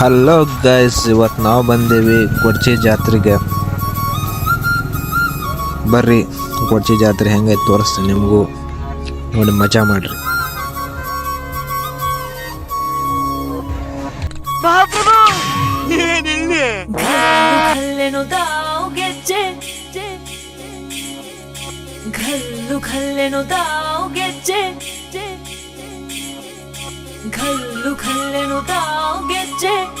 Hello guys ಇವತ್ತು ನಾವು ಬಂದೇವಿ ಕೊಡ್ಚಿ ಜಾತ್ರೆಗೆ. ಬರ್ರಿ ಕೊಡ್ಚಿ ಜಾತ್ರೆ ಹೆಂಗೈತೆ ತೋರಿಸ್ತೀನಿ ನಿಮಗೂ. ನೋಡಿ ಮಜಾ ಮಾಡ್ರಿ. ಘಲ್ಲೆನು ದಾವ್ ಗೆಜ್ಜೆ. ಘಲ್ಲು ಘಲ್ಲೆನು ದಾವ್ ಗೆಜ್ಜೆ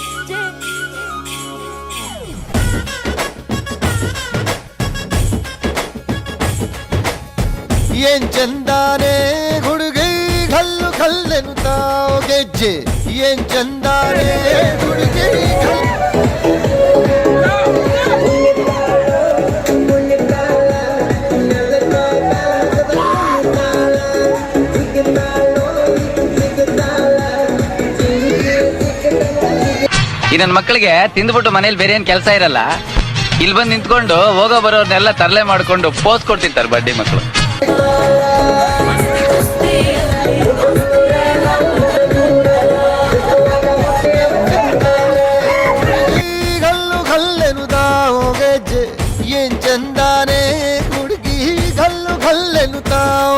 ಏನ್ ಚಂದಾನೆ ಹುಡುಗಿ ಕಲ್ಲು ಕಲ್ಲೆನು ತಾವು ಗೆಜ್ಜೆ ಏನ್ ಚಂದಾನೆ ಹುಡುಗಿ ಕಲ್ಲು ನನ್ನ ಮಕ್ಕಳಿಗೆ ತಿಂದ್ಬಿಟ್ಟು ಮನೇಲಿ ಬೇರೆ ಏನ್ ಕೆಲಸ ಇರಲ್ಲ. ಇಲ್ಲಿ ಬಂದು ನಿಂತ್ಕೊಂಡು ಹೋಗೋ ಬರೋರ್ನೆಲ್ಲ ತರಲೆ ಮಾಡ್ಕೊಂಡು ಪೋಸ್ ಕೊಡ್ತಿರ್ತಾರೆ ಬಡ್ಡಿ ಮಕ್ಕಳು ಏನ್ ಚಂದಾನೆ ಹುಡುಗಿ? ಗಲ್ಲು ಗಲ್ಲೆನು ತಾವು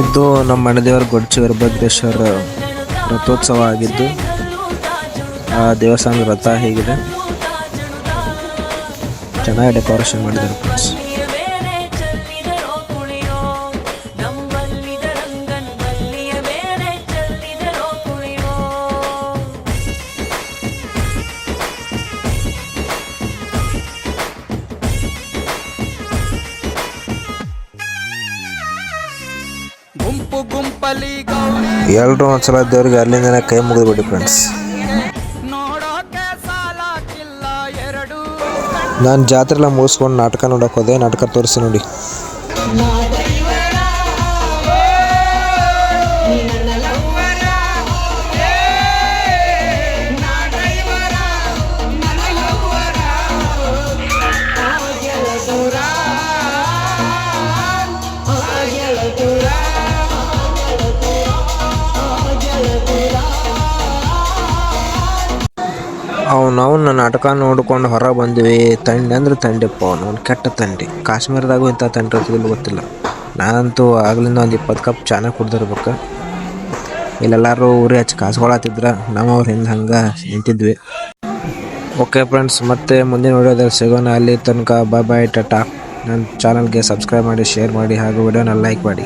ಇದು ನಮ್ಮ ಮನೆದೇವರ ಗೊಡ್ಚಿ ವೀರಭದ್ರೇಶ್ವರ ರಥೋತ್ಸವ ಆಗಿದ್ದು, ಆ ದೇವಸ್ಥಾನದ ರಥ ಹೇಗಿದೆ. ಚೆನ್ನಾಗಿ ಡೆಕೋರೇಷನ್ ಮಾಡಿದ್ದಾರೆ ಫ್ರೆಂಡ್ಸ್ ಗುಂಪಲಿ ಗೌರಿ ಎಲ್ಲರೂ ಒಂದ್ಸಲ ದೇವ್ರಿಗೆ ಅಲ್ಲಿಂದನೇ ಕೈ ಮುಗಿದ್ಬಿಡಿ ಫ್ರೆಂಡ್ಸ್ ನೋಡೋಕೆ ಸಾಲಾಕಿಲ್ಲ ಎರಡು ನಾನು ಜಾತ್ರೆ ಎಲ್ಲ ಮುಗಿಸ್ಕೊಂಡು ನಾಟಕ ನೋಡೋಕೆ ಹೋದೆ, ನಾಟಕ ತೋರಿಸಿ ನೋಡಿ. ಅವ್ನು ಅವನ್ನ ನಾಟಕ ನೋಡ್ಕೊಂಡು ಹೊರ ಬಂದ್ವಿ. ತಂಡಿ ಅಂದ್ರೆ ತಂಡಿಪ್ಪ ಅವ್ನು. ಕೆಟ್ಟ ತಂಡಿ. ಕಾಶ್ಮೀರದಾಗೂ ಇಂಥ ತಂಡಿ ಇರ್ತದಿಲ್ಲ ಗೊತ್ತಿಲ್ಲ. ನಾನಂತೂ ಆಗ್ಲಿಂದ ಒಂದು ಇಪ್ಪತ್ತು ಕಪ್ ಚಾನ ಕುಡ್ದಿರ್ಬೇಕು. ಇಲ್ಲೆಲ್ಲರೂ ಊರಿ ಹಚ್ಚಿ ಕಾಸ್ಕೊಳತ್ತಿದ್ರ. ನಾವು ಅವ್ರ ಹಿಂದೆ ಹಂಗೆ ನಿಂತಿದ್ವಿ. ಓಕೆ ಫ್ರೆಂಡ್ಸ್, ಮತ್ತೆ ಮುಂದಿನ ವಿಡಿಯೋದಲ್ಲಿ ಸಿಗೋಣ. ಅಲ್ಲಿ ತನಕ ಬಾಯ್ ಬಾಯ್ ಟಾಟಾ. ನನ್ನ ಚಾನಲ್ಗೆ ಸಬ್ಸ್ಕ್ರೈಬ್ ಮಾಡಿ, ಶೇರ್ ಮಾಡಿ, ಹಾಗೂ ವಿಡಿಯೋನ ಲೈಕ್ ಮಾಡಿ.